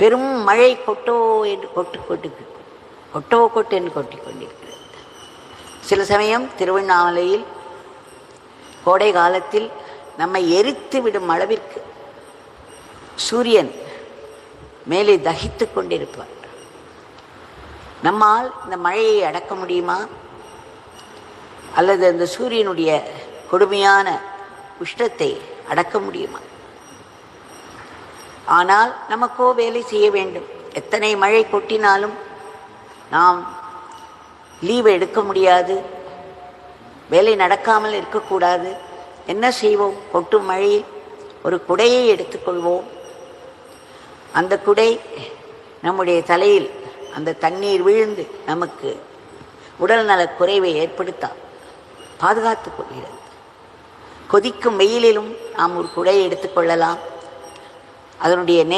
பெரும் மழை கொட்டோ என்று கொட்டு கொட்டு கொட்டோ கொட்டு என்று கொட்டி கொண்டிருக்கிறது. சில சமயம் திருவண்ணாமலையில் கோடை காலத்தில் நம்மை எரித்து விடும் அளவிற்கு சூரியன் மேலே தகித்து கொண்டிருப்பார். நம்மால் இந்த மழையை அடக்க முடியுமா? அல்லது அந்த சூரியனுடைய கொடுமையான உஷ்ணத்தை அடக்க முடியுமா? ஆனால் நமக்கோ வேலை செய்ய வேண்டும். எத்தனை மழை கொட்டினாலும் நாம் லீவு எடுக்க முடியாது. வேலை நடக்காமல் இருக்கக்கூடாது. என்ன செய்வோம்? கொட்டும் மழையில் ஒரு குடையை எடுத்துக்கொள்வோம் அந்த குடை நம்முடைய தலையில் அந்த தண்ணீர் விழுந்து நமக்கு உடல்நலக் குறைவை ஏற்படுத்தால் பாதுகாத்துக் கொள்கிறது. கொதிக்கும் வெயிலிலும் நாம் ஒரு குடையை எடுத்துக்கொள்ளலாம் அதனுடைய நே